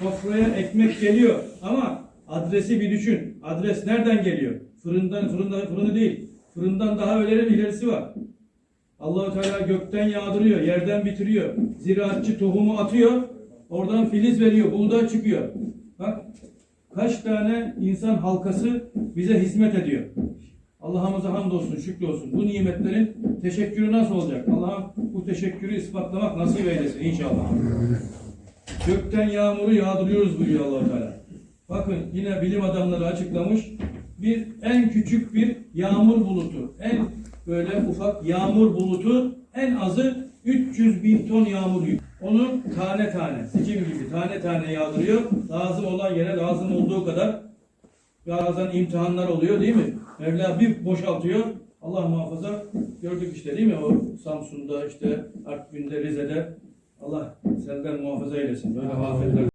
Sofraya ekmek geliyor ama adresi bir düşün. Adres nereden geliyor? Fırından, fırından, fırını değil. Fırından daha öleri ilerisi var. Allahu Teala gökten yağdırıyor, yerden bitiriyor. Ziraatçı tohumu atıyor, oradan filiz veriyor, buğday çıkıyor. Bak kaç tane insan halkası bize hizmet ediyor. Allah'ımıza hamdolsun, şükür olsun. Bu nimetlerin teşekkürü nasıl olacak? Allah'ım bu teşekkürü ispatlamak nasip eylesin inşallah. Gökten yağmuru yağdırıyoruz buyuruyor allah Teala. Bakın yine bilim adamları açıklamış. Bir en küçük bir yağmur bulutu, en böyle ufak yağmur bulutu en azı 300 bin ton yağmur yük. Onu tane tane, sicim gibi tane tane yağdırıyor. Lazım olan yere lazım olduğu kadar bazen imtihanlar oluyor değil mi? Mevla bir boşaltıyor. Allah muhafaza gördük işte değil mi? O Samsun'da işte Artvin'de Rize'de Allah senden muhafaza eylesin. Böyle afetler